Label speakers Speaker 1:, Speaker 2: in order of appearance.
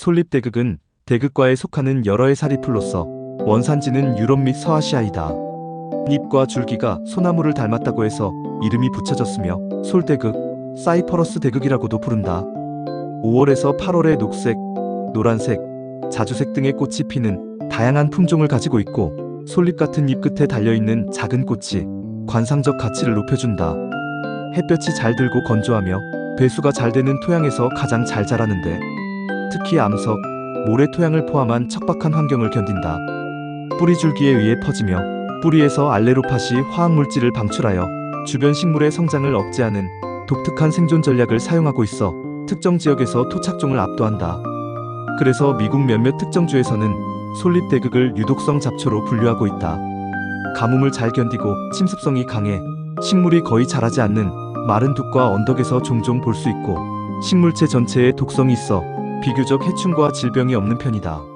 Speaker 1: 솔립대극은 대극과에 속하는 여러 해살이 풀로서 원산지는 유럽 및 서아시아이다. 잎과 줄기가 소나무를 닮았다고 해서 이름이 붙여졌으며 솔대극, 사이퍼러스 대극이라고도 부른다. 5월에서 8월에 녹색, 노란색, 자주색 등의 꽃이 피는 다양한 품종을 가지고 있고 솔잎 같은 잎 끝에 달려있는 작은 꽃이 관상적 가치를 높여준다. 햇볕이 잘 들고 건조하며 배수가 잘 되는 토양에서 가장 잘 자라는데 특히 암석, 모래 토양을 포함한 척박한 환경을 견딘다. 뿌리 줄기에 의해 퍼지며 뿌리에서 알레로팟이 화학 물질을 방출하여 주변 식물의 성장을 억제하는 독특한 생존 전략을 사용하고 있어 특정 지역에서 토착종을 압도한다. 그래서 미국 몇몇 특정 주에서는 솔잎대극을 유독성 잡초로 분류하고 있다. 가뭄을 잘 견디고 침습성이 강해 식물이 거의 자라지 않는 마른 둑과 언덕에서 종종 볼 수 있고 식물체 전체에 독성이 있어 비교적 해충과 질병이 없는 편이다.